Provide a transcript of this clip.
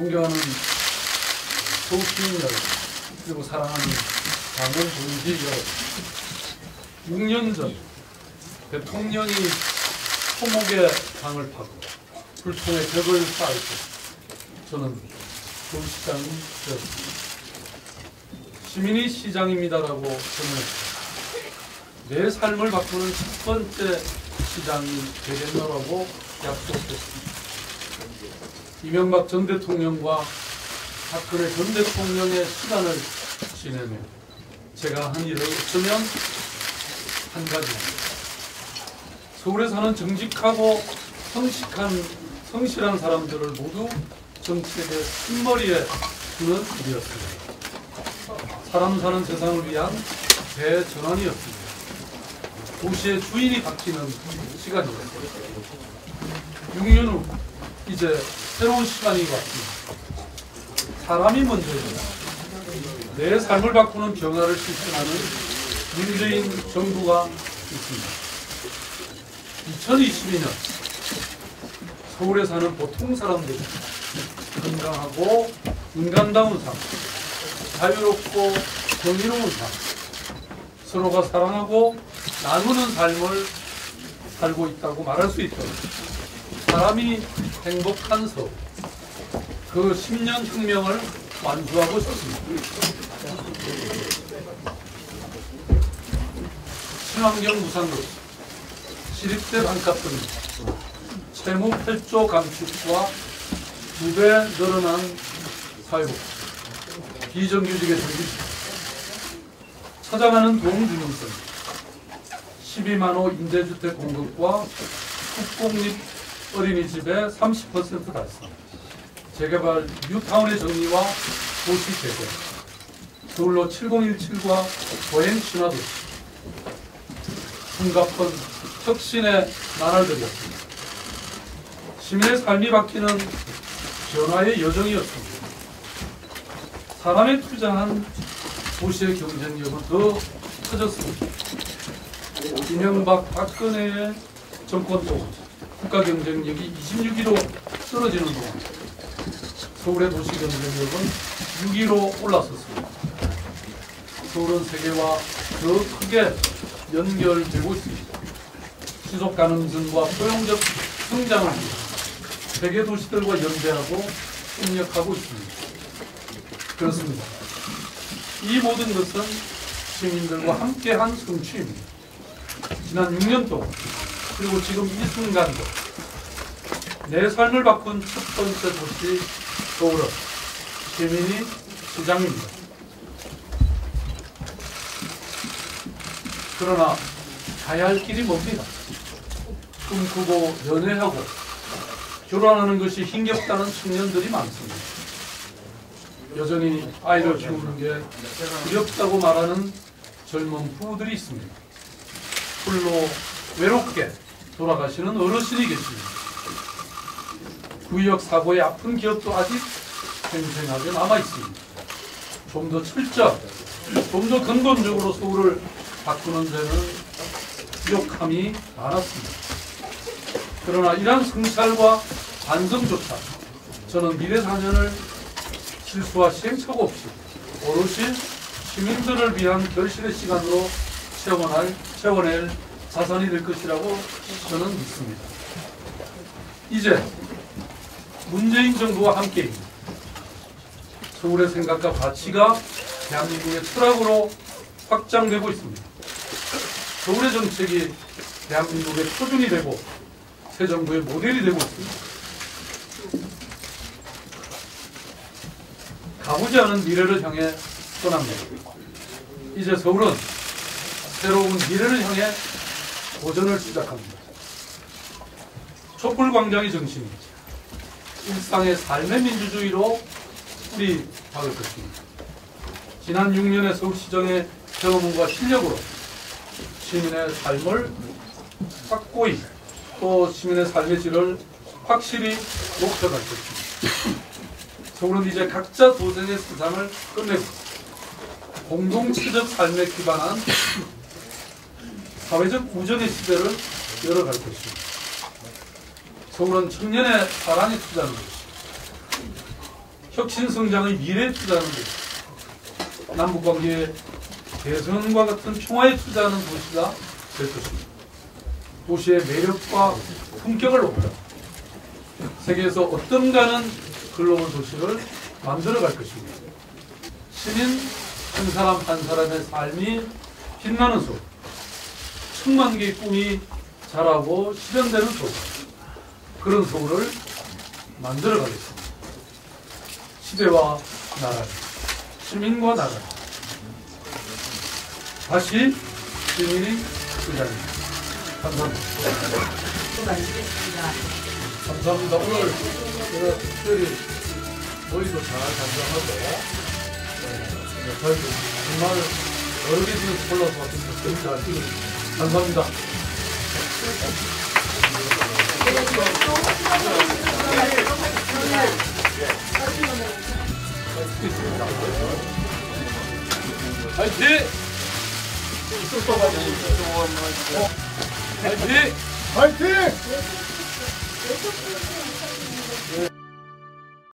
존경하는 시민 여러분 그리고 사랑하는 강원 도지 여러분 6년 전 대통령이 토목의 강을 파고 불통의 벽을 쌓을 때 저는 서울시장이 되었습니다. 시민이 시장입니다라고 선언했습니다. 내 삶을 바꾸는 첫 번째 시장이 되겠노라고 약속했습니다. 이명박 전 대통령과 박근혜 전 대통령의 시간을 지내며 제가 한 일을 어쩌면 한 가지입니다. 서울에 사는 정직하고 성실한, 성실한 사람들을 모두 정치의 흰머리에 두는 일이었습니다. 사람 사는 세상을 위한 대전환이었습니다. 도시의 주인이 바뀌는 시간이었습니다. 6년 후 이제 새로운 시간이 왔습니다. 사람이 먼저입니다. 내 삶을 바꾸는 변화를 실천하는 문재인 정부가 있습니다. 2022년 서울에 사는 보통 사람들이 건강하고 인간다운 삶, 자유롭고 정의로운 삶, 서로가 사랑하고 나누는 삶을 살고 있다고 말할 수 있도록 사람이 행복한 서울, 그 10년 혁명을 완수하고 싶습니다. 친환경 무상도시, 시립대 반값 등 채무 8조 감축과 두배 늘어난 사회복, 비정규직의 정규직, 찾아가는 동주민성, 12만호 임대주택 공급과 국공립 어린이집의 30% 달성, 재개발 뉴타운의 정리와 도시 재개, 서울로 7017과 보행 신화도시, 숨가쁜 혁신의 나날들이었습니다. 시민의 삶이 바뀌는 변화의 여정이었습니다. 사람에 투자한 도시의 경쟁력은 더 커졌습니다. 이명박 박근혜의 정권 동 국가 경쟁력이 26위로 떨어지는 동안 서울의 도시 경쟁력은 6위로 올랐었습니다. 서울은 세계와 더 크게 연결되고 있습니다. 지속 가능성과 포용적 성장을 위해 세계 도시들과 연대하고 협력하고 있습니다. 그렇습니다. 이 모든 것은 시민들과 함께한 성취입니다. 지난 6년 동안 그리고 지금 이 순간도 내 삶을 바꾼 첫 번째 도시 서울은 시민이 시장입니다. 그러나 가야 할 길이 멉니다. 꿈꾸고 연애하고 결혼하는 것이 힘겹다는 청년들이 많습니다. 여전히 아이를 키우는 게 두렵다고 말하는 젊은 부부들이 있습니다. 홀로 외롭게 돌아가시는 어르신이 계십니다. 구역 사고의 아픈 기억도 아직 생생하게 남아 있습니다. 좀 더 철저하게, 좀 더 근본적으로 서울을 바꾸는 데는 부족함이 많았습니다. 그러나 이러한 성찰과 반성조차 저는 미래 4년을 실수와 시행착오 없이 오롯이 시민들을 위한 결실의 시간으로 채워낼, 채워낼 자산이 될 것이라고 저는 믿습니다. 이제 문재인 정부와 함께입니다. 서울의 생각과 가치가 대한민국의 철학으로 확장되고 있습니다. 서울의 정책이 대한민국의 표준이 되고 새 정부의 모델이 되고 있습니다. 가보지 않은 미래를 향해 떠납니다. 이제 서울은 새로운 미래를 향해 도전을 시작합니다. 촛불광장이 정신이죠. 일상의 삶의 민주주의로 뿌리 박을 것입니다. 지난 6년의 서울시정의 경험과 실력으로 시민의 삶을 확고히 또 시민의 삶의 질을 확실히 높여갈 것입니다. 서울은 이제 각자 도생의 세상을 끝내고 공동체적 삶에 기반한 사회적 구전의 시대를 열어갈 것입니다. 서울은 청년의 사랑에 투자하는 것입니다. 혁신 성장의 미래에 투자하는 것, 남북 관계 개선과 같은 평화에 투자하는 도시가 될 것입니다. 도시의 매력과 품격을 높여 세계에서 어떤가는 글로벌 도시를 만들어갈 것입니다. 시민 한 사람 한 사람의 삶이 빛나는 속, 천만 개의 꿈이 자라고 실현되는 속, 그런 서울을 만들어 가겠습니다. 시대와 나라, 시민과 나라. 다시 시민이 시작입니다. 감사합니다. 수고하셨습니다. 감사합니다. 오늘 제가 특별히 머리도 잘 장정하고 네, 잘 정말 여러 개 중에서 골라서 왔습니다. 감사합니다. 화이팅! 화이팅! 화이팅!